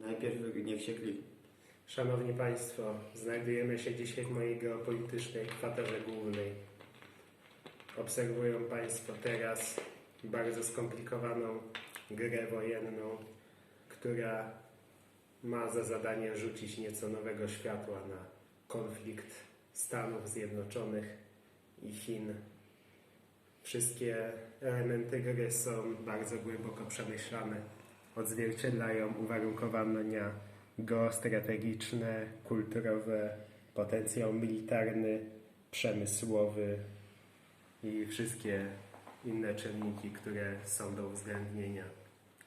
Najpierw się kliknie. Szanowni Państwo, znajdujemy się dzisiaj w mojej geopolitycznej kwaterze głównej. Obserwują Państwo teraz bardzo skomplikowaną grę wojenną, która ma za zadanie rzucić nieco nowego światła na konflikt Stanów Zjednoczonych i Chin. Wszystkie elementy gry są bardzo głęboko przemyślane. Odzwierciedlają uwarunkowania geostrategiczne, kulturowe, potencjał militarny, przemysłowy i wszystkie inne czynniki, które są do uwzględnienia.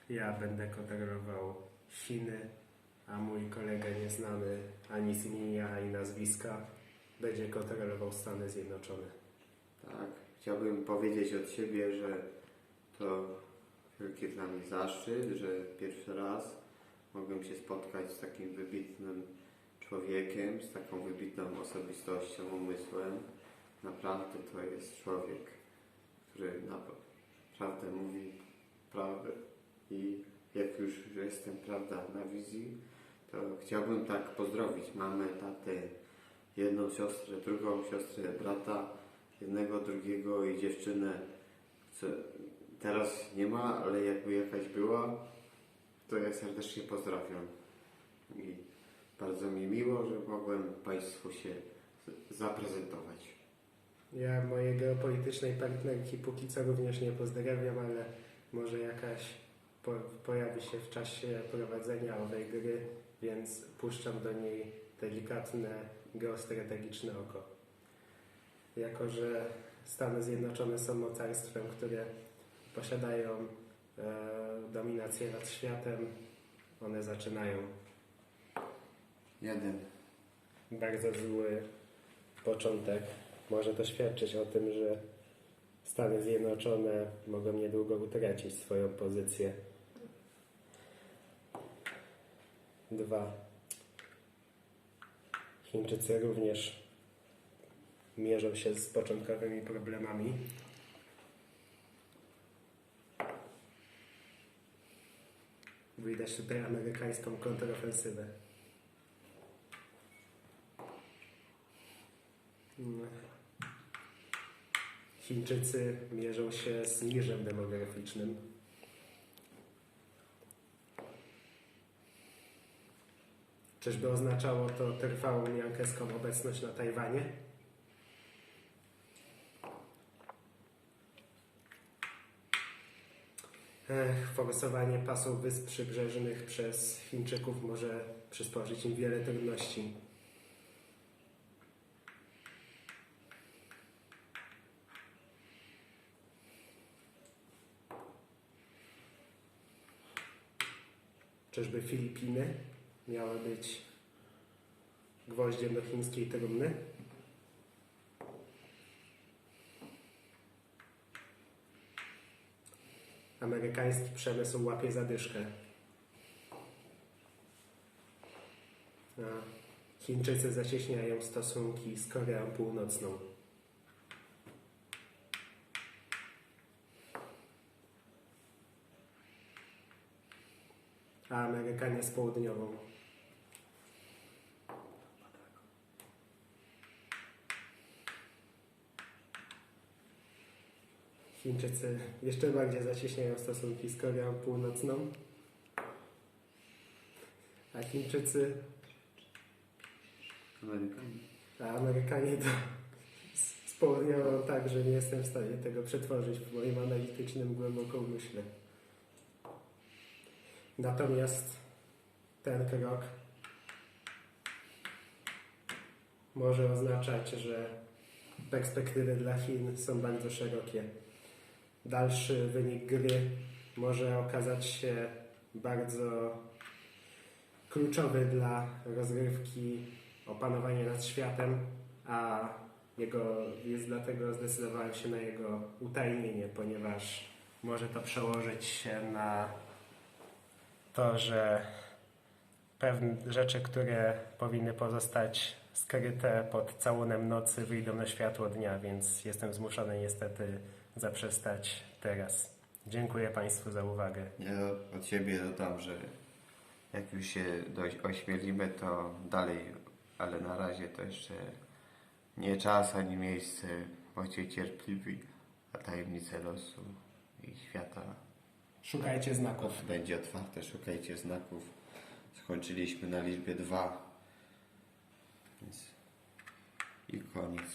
Ja będę kontrolował Chiny, a mój kolega nieznany ani z imienia, ani nazwiska będzie kontrolował Stany Zjednoczone. Tak. Chciałbym powiedzieć od siebie, że to wielki dla mnie zaszczyt, że pierwszy raz mogłem się spotkać z takim wybitnym człowiekiem, z taką wybitną osobistością, umysłem. Naprawdę to jest człowiek, który naprawdę mówi prawdę i jak już jestem prawda na wizji, to chciałbym tak pozdrowić mamę, tatę, jedną siostrę, drugą siostrę, brata, jednego, drugiego i dziewczynę. Teraz nie ma, ale jakby jakaś była, to ja serdecznie pozdrawiam. I bardzo mi miło, że mogłem Państwu się zaprezentować. Ja mojej geopolitycznej partnerki póki co również nie pozdrawiam, ale może jakaś po, pojawi się w czasie prowadzenia owej gry, więc puszczam do niej delikatne geostrategiczne oko. Jako, że Stany Zjednoczone są mocarstwem, które posiadają e, dominację nad światem, one zaczynają Jeden. bardzo zły początek. Może to świadczyć o tym, że Stany Zjednoczone mogą niedługo utracić swoją pozycję. Dwa. Chińczycy również mierzą się z początkowymi problemami. Widać tutaj amerykańską kontrofensywę. No. Chińczycy mierzą się z niżem demograficznym. Czyżby oznaczało to trwałą jankeską obecność na Tajwanie? Forsowanie pasów wysp przybrzeżnych przez Chińczyków może przysporzyć im wiele trudności. Czyżby Filipiny miały być gwoździem do chińskiej trumny? Amerykański przemysł łapie zadyszkę. A Chińczycy zacieśniają stosunki z Koreą Północną. a Amerykanie z południową. Chińczycy jeszcze bardziej zacieśniają stosunki z Koreą Północną, a Chińczycy, Amerykanie. a Amerykanie to południową tak, że nie jestem w stanie tego przetworzyć w moim analitycznym głęboko umyśle. Natomiast ten krok może oznaczać, że perspektywy dla Chin są bardzo szerokie. Dalszy wynik gry może okazać się bardzo kluczowy dla rozgrywki opanowania nad światem, a jego, jest dlatego zdecydowałem się na jego utajnienie, ponieważ może to przełożyć się na to, że pewne rzeczy, które powinny pozostać skryte pod całunem nocy, wyjdą na światło dnia, więc jestem zmuszony niestety zaprzestać teraz. Dziękuję Państwu za uwagę. Ja od siebie dodam, że Jak już się dość ośmielimy, to dalej, ale na razie to jeszcze nie czas ani miejsce. Bądźcie cierpliwi, a tajemnice losu i świata Szukajcie znaków. będzie otwarte. Szukajcie znaków. Skończyliśmy na liczbie dwa. Więc i koniec.